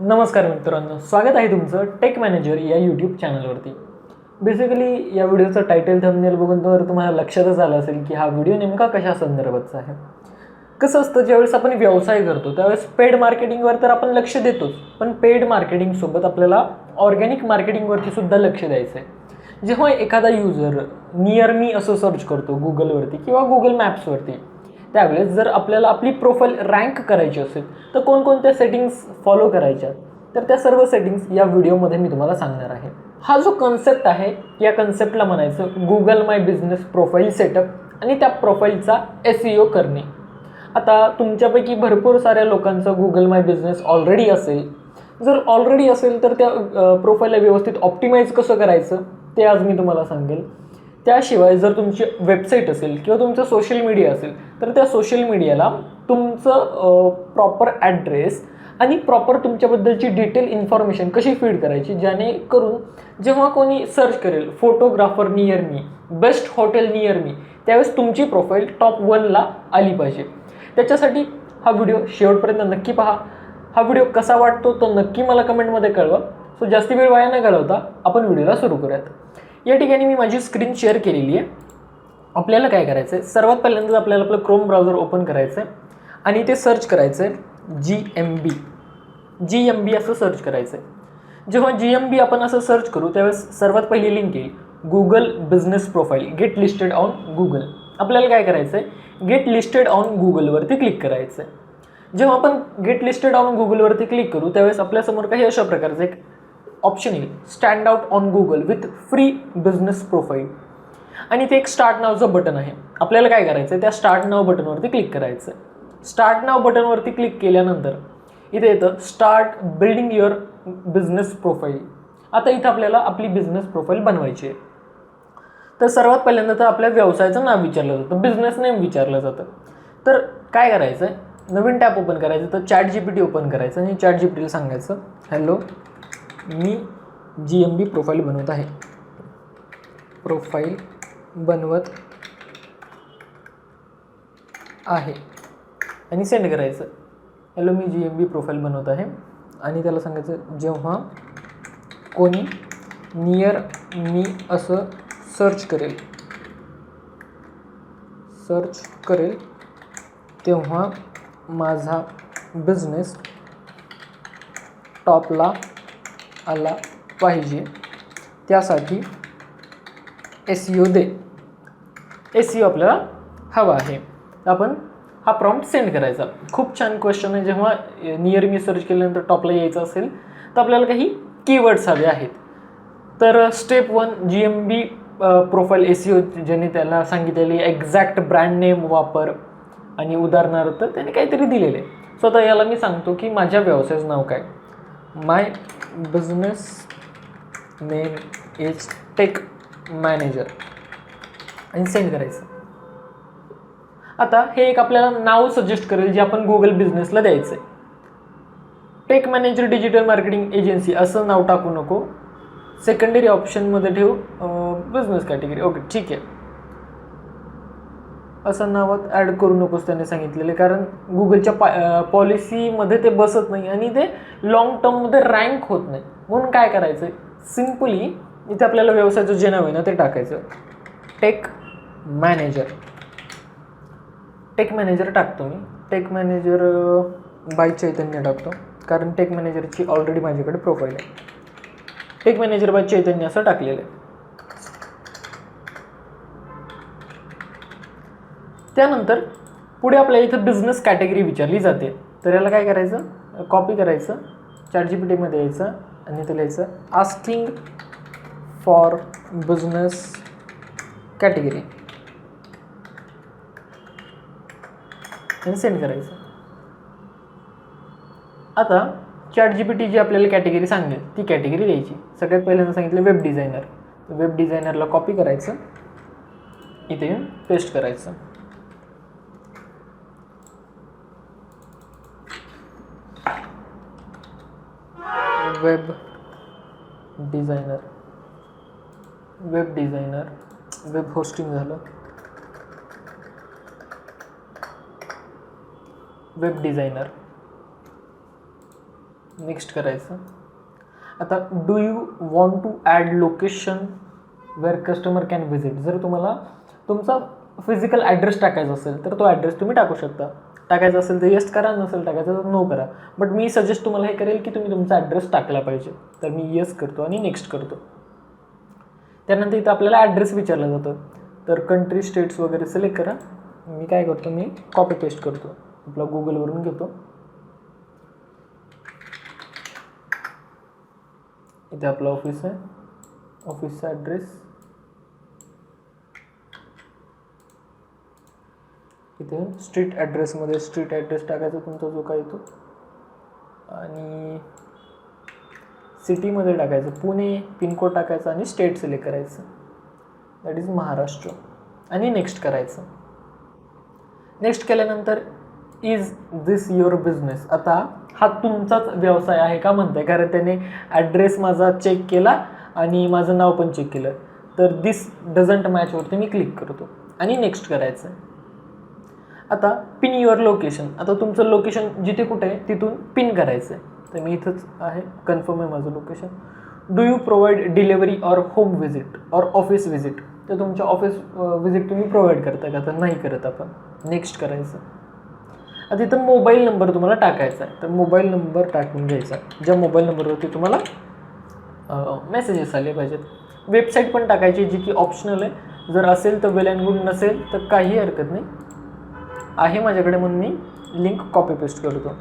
नमस्कार मित्रांनो स्वागत आहे तुमचं टेक मॅनेजर या यूट्यूब चॅनलवरती बेसिकली या व्हिडिओचं टायटल थंबनेल बघून तर तुम्हाला लक्षातच आलं असेल की हा व्हिडिओ नेमका कशा संदर्भातचा आहे. कसं असतं ज्यावेळेस आपण व्यवसाय करतो त्यावेळेस पेड मार्केटिंगवर तर आपण लक्ष देतोच पण पेड मार्केटिंगसोबत आपल्याला ऑर्गॅनिक मार्केटिंगवरती सुद्धा लक्ष द्यायचं आहे जेव्हा एखादा युजर नियर मी असं सर्च करतो गुगलवरती किंवा गुगल मॅप्सवरती त्यावेळेस जर आपल्याला आपली प्रोफाईल रँक करायची असेल तर कोणकोणत्या सेटिंग्स फॉलो करायच्या? तर त्या सर्व सेटिंग्स या व्हिडिओमध्ये मी तुम्हाला सांगणार आहे. हा जो कन्सेप्ट आहे या कन्सेप्टला म्हणायचं Google my business profile setup आणि त्या प्रोफाईलचा एस ई ओ करणे. आता तुमच्यापैकी भरपूर साऱ्या लोकांचं गुगल माय बिझनेस ऑलरेडी असेल. जर ऑलरेडी असेल तर त्या प्रोफाईलला व्यवस्थित ऑप्टिमाइज कसं करायचं ते आज मी तुम्हाला सांगेल. त्याशिवाय जर तुमची वेबसाईट असेल किंवा तुमचं सोशल मीडिया असेल तर त्या सोशल मीडियाला तुमचं प्रॉपर ॲड्रेस आणि प्रॉपर तुमच्याबद्दलची डिटेल इन्फॉर्मेशन कशी फीड करायची? जेणेकरून जेव्हा कोणी सर्च करेल photographer near me best hotel near me त्यावेळेस तुमची प्रोफाईल टॉप वनला आली पाहिजे. त्याच्यासाठी हा व्हिडिओ शेवटपर्यंत नक्की पहा. हा व्हिडिओ कसा वाटतो तो नक्की मला कमेंटमध्ये कळवा. सो जास्ती वेळ वाया न घालवता आपण व्हिडिओला सुरू करूयात. या ठिकाणी मी माझी स्क्रीन शेअर केलेली आहे. आपल्याला काय करायचं आहे सर्वात पहिल्यांदा आपल्याला आपलं क्रोम ब्राउझर ओपन करायचं आहे आणि ते सर्च करायचं आहे जी एम बी जी एम बी असं सर्च करायचं आहे जेव्हा जी एम बी आपण असं सर्च करू त्यावेळेस सर्वात पहिली लिंक येईल Google business profile get listed on Google आपल्याला काय करायचं आहे गेट लिस्टेड ऑन गुगलवरती क्लिक करायचं आहे जेव्हा आपण गेट लिस्टेड ऑन गुगलवरती क्लिक करू त्यावेळेस आपल्यासमोर काही अशा प्रकारचं एक ऑप्शन येईल stand out on Google with free business profile आणि इथे एक स्टार्ट नावचं बटन आहे. आपल्याला काय करायचं आहे त्या स्टार्ट नाव बटनवरती क्लिक करायचं आहे स्टार्ट नाव बटनवरती क्लिक केल्यानंतर इथे येतं start building your business profile आता इथं आपल्याला आपली बिझनेस प्रोफाईल बनवायची आहे. तर सर्वात पहिल्यांदा तर आपल्या व्यवसायाचं नाव विचारलं जातं. बिझनेस नेम विचारलं जातं. तर काय करायचं आहे नवीन टॅप ओपन करायचं. तर chat G P T open करायचं आणि चॅट जी पी टीला सांगायचं हॅलो मी जी एम बी प्रोफाईल बनवत आहे. प्रोफाईल बनवत आहे. आणि सेंड करायचं. हॅलो मी जी एम बी प्रोफाईल बनवत आहे. आणि त्याला सांगायचं जेव्हा कोणी नियर मी असं सर्च करेल सर्च करेल तेव्हा माझा बिझनेस टॉपला आला पाहिजे. त्यासाठी एस सी ओ दे. एस सी ओ आपल्याला हवा आहे. आपण हा प्रॉम्प्ट सेंड करायचा. खूप छान क्वेश्चन आहे. जेव्हा नियर मी सर्च केल्यानंतर टॉपला यायचं असेल तर आपल्याला काही कीवर्ड्स हवे आहेत. तर step one G M B profile S C O ज्याने त्याला सांगितलेली एक्झॅक्ट ब्रँड नेम वापर आणि उदाहरणार्थ त्याने काहीतरी दिलेले सो आता याला मी सांगतो की माझ्या व्यवसायाचं नाव काय? My business name is tech manager आणि सेंड करायचं. आता हे एक आपल्याला नाव सजेस्ट करेल जे आपण गुगल बिझनेसला द्यायचं आहे tech manager digital marketing agency असं नाव टाकू नको. सेकंडरी ऑप्शनमध्ये ठेवू बिझनेस कॅटेगरी ओके ठीक आहे. असं नावात ॲड करू नकोस त्यांनी सांगितलेले कारण गुगलच्या पा पॉलिसीमध्ये ते बसत नाही आणि ते लाँग टर्ममध्ये रँक होत नाही. म्हणून काय करायचं आहे सिम्पली इथे आपल्याला व्यवसायाचं जे नाव आहे ना ते टाकायचं. टेक मॅनेजर टेक मॅनेजर टाकतो मी. टेक मॅनेजर बाय चैतन्य टाकतो. कारण टेक मॅनेजरची ऑलरेडी माझ्याकडे प्रोफाईल आहे. टेक मॅनेजर बाय चैतन्य असं टाकलेलं आहे. त्यानंतर पुढे आपल्या इथं बिझनेस कॅटेगरी विचारली जाते. तर याला काय करायचं? कॉपी करायचं. चॅट जी पी टीमध्ये यायचं आणि इथं लिहायचं आस्किंग फॉर बिझनेस कॅटेगरी आणि सेंड करायचं. आता चॅट जी पी टी जी आपल्याला कॅटेगरी सांगेल ती कॅटेगरी द्यायची. सगळ्यात पहिल्यांदा सांगितलं वेब डिझायनर वेब डिझायनरला कॉपी करायचं. इथे येऊन पेस्ट करायचं. Web designer web designer web hosting झालं. वेब डिझायनर नेक्स्ट करायचं. आता do you want to add location where customer can visit जर तुम्हाला तुमचा फिजिकल ॲड्रेस टाकायचा असेल तर तो ॲड्रेस तुम्ही टाकू शकता. टाकायचं असेल तर येस करा नसेल टाकायचं तर नो करा. बट मी सजेस्ट तुम्हाला हे करेल की तुम्ही तुमचा ॲड्रेस टाकला पाहिजे. तर मी येस करतो आणि नेक्स्ट करतो. त्यानंतर इथं आपल्याला ॲड्रेस विचारला जातं. तर कंट्री स्टेट्स वगैरे सिलेक्ट करा. मी काय करतो मी कॉपी पेस्ट करतो. आपला गुगलवरून घेतो. इथे आपलं ऑफिस आहे. ऑफिसचा ॲड्रेस इथे स्ट्रीट ॲड्रेसमध्ये स्ट्रीट ॲड्रेस टाकायचा तुमचा जो काय येतो. आणि सिटीमध्ये टाकायचं पुणे पिनकोड टाकायचं आणि स्टेट सिलेक्ट करायचं. That is Maharashtra. आणि नेक्स्ट करायचं. नेक्स्ट केल्यानंतर इज दिस युअर बिझनेस आता हा तुमचाच व्यवसाय आहे का म्हणताय? कारण त्याने ॲड्रेस माझा चेक केला आणि माझं नाव पण चेक केलं. तर दिस डझंट मॅचवरती मी क्लिक करतो. आणि नेक्स्ट करायचं. आता पिन युअर लोकेशन आता तुमचं लोकेशन जिथे कुठे आहे तिथून पिन करायचं आहे. तर मी इथंच आहे कन्फर्म आहे माझं location do you provide delivery or home visit or office visit तर तुमच्या ऑफिस व्हिजिट तुम्ही प्रोव्हाइड करता का? तर नाही करत आपण. नेक्स्ट करायचं. आता इथं मोबाईल नंबर तुम्हाला टाकायचा आहे. तर मोबाईल नंबर टाकून घ्यायचा ज्या मोबाईल नंबरवरती तुम्हाला मेसेजेस आले पाहिजेत. वेबसाईट पण टाकायची जी की ऑप्शनल आहे. जर असेल तर वेल अँड गुड नसेल तर काही हरकत नाही. आहे माझ्याकडे म्हणून मी लिंक कॉपी पेस्ट करतो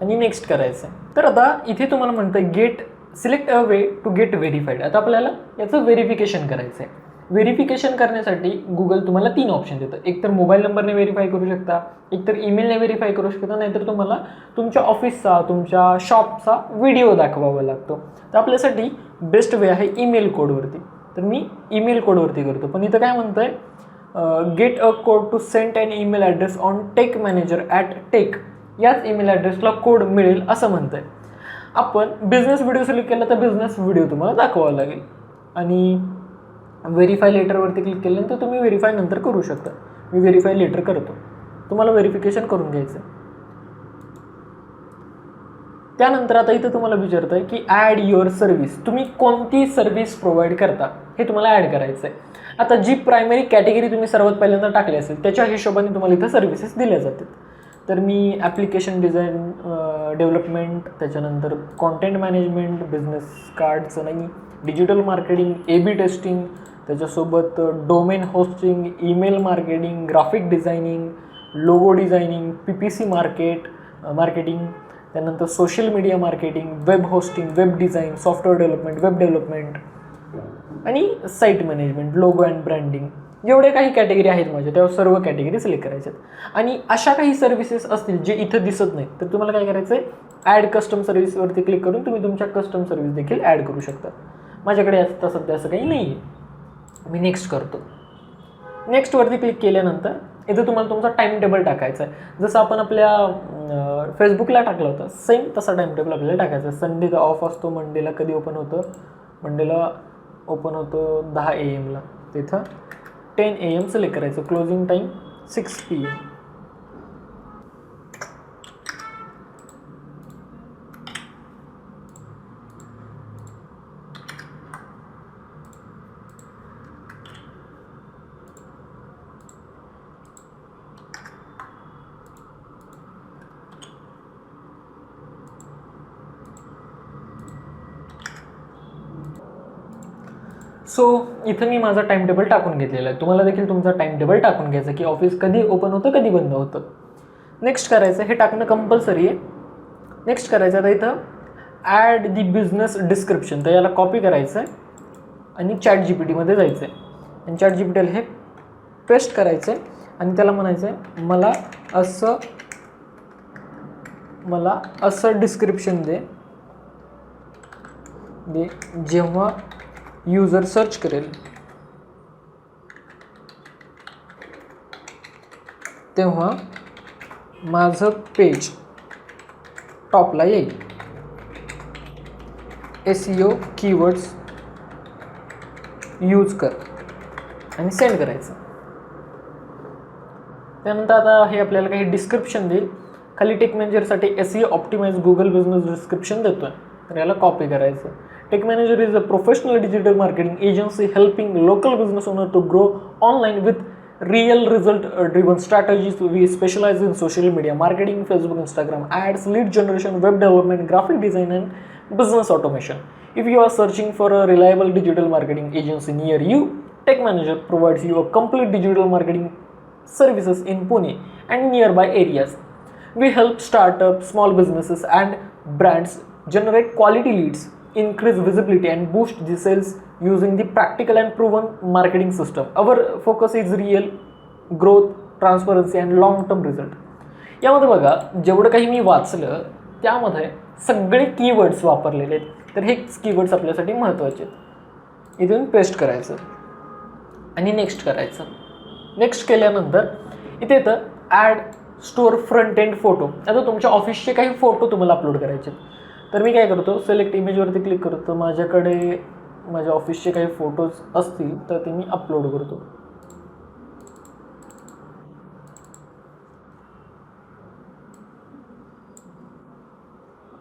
आणि नेक्स्ट करायचं आहे. तर आता इथे तुम्हाला म्हणतं get select a way to get verified आता आपल्याला याचं व्हेरिफिकेशन करायचं आहे. व्हेरिफिकेशन करण्यासाठी गुगल तुम्हाला तीन ऑप्शन देतं. एक तर मोबाईल नंबरने व्हेरीफाय करू शकता एक तर ईमेलने व्हेरीफाय करू शकता नाहीतर तुम्हाला तुमच्या ऑफिसचा तुमच्या शॉपचा व्हिडिओ दाखवावा लागतो. तर आपल्यासाठी बेस्ट वे आहे ईमेल कोडवरती तर मी ईमेल कोडवरती करतो. पण इथं काय म्हणतं आहे get a code to send and email address on tech manager at tech याच ईमेल ॲड्रेसला कोड मिळेल असं म्हणतं आहे आपण बिझनेस व्हिडिओ सिलेक्ट केला तर बिझनेस व्हिडिओ तुम्हाला दाखवावा लागेल. आणि व्हेरीफाय लेटरवरती क्लिक केल्यानंतर तुम्ही व्हेरीफाय नंतर करू शकता. मी व्हेरीफाय लेटर करतो. तुम्हाला व्हेरिफिकेशन करून घ्यायचं आहे त्यानंतर आता इथं तुम्हाला विचारतं आहे की ॲड युअर सर्व्हिस तुम्ही कोणती सर्व्हिस प्रोव्हाइड करता? हे तुम्हाला ॲड करायचं आहे आता जी प्रायमरी कॅटेगरी तुम्ही सर्वात पहिल्यांदा टाकली असेल त्याच्या हिशोबाने तुम्हाला इथं सर्व्हिसेस दिल्या जातात. तर मी ॲप्लिकेशन डिझाईन डेव्हलपमेंट त्याच्यानंतर कॉन्टेंट मॅनेजमेंट बिझनेस कार्डचं नाही digital marketing A B testing त्याच्यासोबत domain hosting email marketing graphic designing logo designing P P C market marketing त्यानंतर social media marketing web hosting web design software development web development आणि site management logo and branding जेवढे काही category आहेत माझ्या. त्या सर्व category select करायच्यात आणि अशा काही सर्व्हिसेस असतील जे इथं दिसत नाहीत तर तुम्हाला काय करायचं आहे? ॲड कस्टम सर्व्हिसवरती क्लिक करून तुम्ही तुमच्या कस्टम सर्व्हिस देखील ॲड करू शकता. माझ्याकडे आता सध्या असं काही नाही आहे मी नेक्स्ट करतो. नेक्स्टवरती क्लिक केल्यानंतर इथं तुम्हाला तुमचा टाईम टेबल टाकायचा आहे. जसं आपण आपल्या फेसबुकला टाकलं होतं सेम तसा टाईम टेबल आपल्याला टाकायचा आहे. संडेला ऑफ असतो मंडेला कधी ओपन होतं? मंडेला ओपन होतं दहा ए एमला तिथं टेन ए एम सिलेक्ट करायचं. Closing time six P M so इथं मी माझा टाइम टेबल टाकून घेतलेला आहे. तुम्हाला देखील तुमचा टाइम टेबल टाकून घ्यायचं की ऑफिस कधी ओपन होतं कधी बंद होतं. नेक्स्ट करायचं हे टाकणं कंपल्सरी आहे. नेक्स्ट करायचं आता इथं ॲड दी बिझनेस डिस्क्रिप्शन तर याला कॉपी करायचं आहे आणि चॅट जी पी टीमध्ये जायचं आहे. आणि चॅट जी पी टीला हे पेस्ट करायचं आहे आणि त्याला म्हणायचं आहे मला असं मला असं डिस्क्रिप्शन दे. दे जेव्हा युजर सर्च करेल. तेव्हा माझं पेज टॉपला येईल. एस ओ कीवर्ड्स यूज कर आणि सेंड करायचं. त्यानंतर आता हे आपल्याला काही डिस्क्रिप्शन देईल. खाली tech मॅनेजरसाठी S E optimise Google business description देतो आहे तर याला कॉपी करायचं. Tech Manager is a professional digital marketing agency helping local business owners to grow online with real result uh, driven strategies. We specialize in social media marketing, Facebook, Instagram ads, lead generation, web development, graphic design, and business automation. If you are searching for a reliable digital marketing agency near you, Tech Manager provides you a complete digital marketing services in Pune and nearby areas. We help startups, small businesses, and brands generate quality leads increase visibility, and boost the sales using the practical and proven marketing system. Our focus is real growth, transparency, and long term result. यामध्ये बघा जेवढं काही मी वाचलं त्यामध्ये सगळे keywords वापरलेले आहेत तर हे कीवर्ड्स आपल्यासाठी महत्त्वाचे आहेत इथून पेस्ट करायचं आणि नेक्स्ट करायचं नेक्स्ट केल्यानंतर इथे येतं add store front end photo आता तुमच्या ऑफिसचे काही फोटो तुम्हाला अपलोड करायचे आहेत. तर मी काय करतो सिलेक्ट इमेजवरती क्लिक करतो. माझ्याकडे माझ्या ऑफिसचे काही फोटोज असतील तर ते मी अपलोड करतो.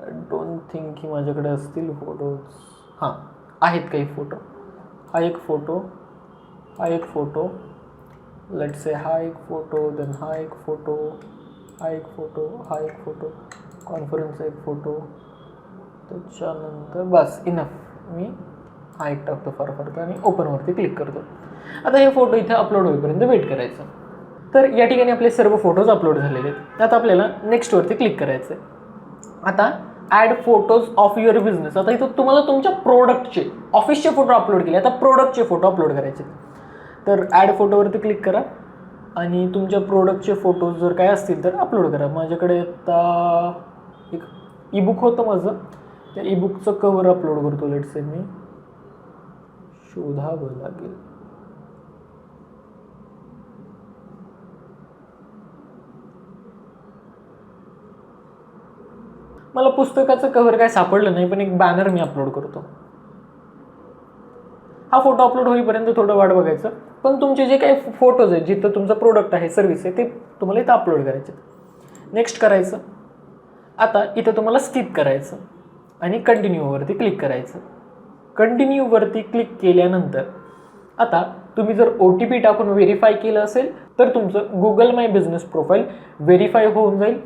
आय डोंट थिंक की माझ्याकडे असतील फोटोज हां आहेत काही फोटो हा एक फोटो हा एक फोटो लेट से हा एक फोटो देन हा एक फोटो हा एक फोटो हा एक फोटो कॉन्फरन्सचा एक फोटो त्याच्यानंतर बस इनफ मी हा एक टाकतो फार फार आणि ओपनवरती क्लिक करतो आता हे फोटो इथे अपलोड होईपर्यंत वेट करायचं. तर या ठिकाणी आपले सर्व फोटोज अपलोड झालेले आहेत. आता आपल्याला नेक्स्टवरती क्लिक करायचं आहे आता add photos of your business आता इथं तुम्हाला तुमच्या प्रोडक्टचे ऑफिसचे फोटो अपलोड केले. आता प्रोडक्टचे फोटो अपलोड करायचे. तर ॲड फोटोवरती क्लिक करा. आणि तुमच्या प्रोडक्टचे फोटोज जर काय असतील तर अपलोड करा. माझ्याकडे आता एक ईबुक होतं माझं. त्या ईबुकचं कवर अपलोड करतो लेट्स मी. शोधावं लागेल. मला पुस्तकाचं कव्हर काय सापडलं नाही पण एक बॅनर मी अपलोड करतो. हा फोटो अपलोड होईपर्यंत थोडं वाट बघायचं. पण तुमचे जे काही फोटोज आहेत जिथं तुमचं प्रोडक्ट आहे सर्व्हिस आहे ते तुम्हाला इथं अपलोड करायचे. नेक्स्ट करायचं. आता इथं तुम्हाला स्किप करायचं. आणि कंटिन्यूवरती क्लिक करायचं. कंटिन्यूवरती क्लिक केल्यानंतर आता तुम्ही जर ओ टी पी टाकून व्हेरीफाय केलं असेल तर तुमचं Google my business profile verify होऊन जाईल.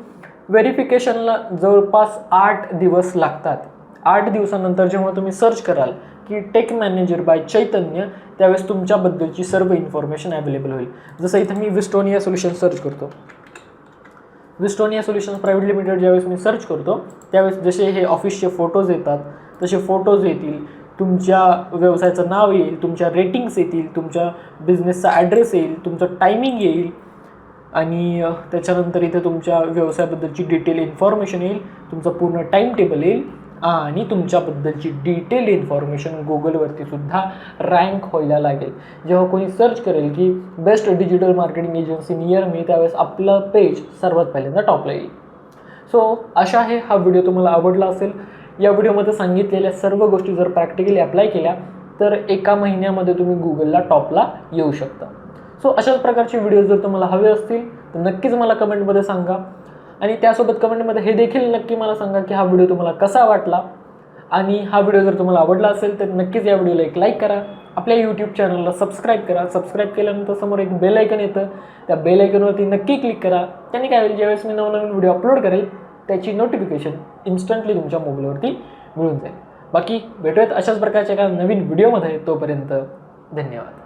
व्हेरिफिकेशनला जवळपास आठ दिवस लागतात. आठ दिवसानंतर जेव्हा तुम्ही सर्च कराल की टेक मॅनेजर बाय चैतन्य त्यावेळेस तुमच्याबद्दलची सर्व इन्फॉर्मेशन अवेलेबल होईल. जसं इथं मी विस्टोनिया सोल्युशन सर्च करतो. विस्टोनिया सोल्युशन्स प्रायव्हेट लिमिटेड ज्यावेळेस मी सर्च करतो त्यावेळेस जसे हे ऑफिसचे फोटोज येतात तसे फोटोज येतील तुमच्या व्यवसायाचं नाव येईल तुमच्या रेटिंग्स येतील तुमच्या बिझनेसचा ॲड्रेस येईल तुमचं टायमिंग येईल आणि त्याच्यानंतर इथे तुमच्या व्यवसायाबद्दलची डिटेल इन्फॉर्मेशन येईल तुमचं पूर्ण टाईम टेबल येईल. आणि तुमच्याबद्दलची डिटेल इन्फॉर्मेशन गुगलवरती सुद्धा रँक व्हायला लागेल. जेव्हा कोणी सर्च करेल की best digital marketing agency near me त्यावेळेस आपलं पेज सर्वात पहिल्यांदा टॉपला येईल. सो अशा आहे हा व्हिडिओ तुम्हाला आवडला असेल. या व्हिडिओमध्ये सांगितलेल्या सर्व गोष्टी जर प्रॅक्टिकली अप्लाय केल्या तर एका महिन्यामध्ये तुम्ही गुगलला टॉपला येऊ शकता. सो अशाच प्रकारचे व्हिडिओ जर तुम्हाला हवे असतील तर नक्कीच मला कमेंटमध्ये सांगा. आणि त्यासोबत कमेंटमध्ये हे देखील नक्की मला सांगा की हा व्हिडिओ तुम्हाला कसा वाटला? आणि हा व्हिडिओ जर तुम्हाला आवडला असेल तर नक्कीच या व्हिडिओला एक लाईक करा. आपल्या यूट्यूब चॅनलला सबस्क्राईब करा. सबस्क्राईब केल्यानंतर समोर एक बेल आयकन येतं. त्या बेल आयकनवरती नक्की क्लिक करा. त्याने काय होईल ज्यावेळेस मी नवनवीन व्हिडिओ अपलोड करेल त्याची नोटिफिकेशन इन्स्टंटली तुमच्या मोबाईलवरती मिळून जाईल. बाकी भेटूयात अशाच प्रकारच्या एका नवीन व्हिडिओमध्ये तोपर्यंत धन्यवाद.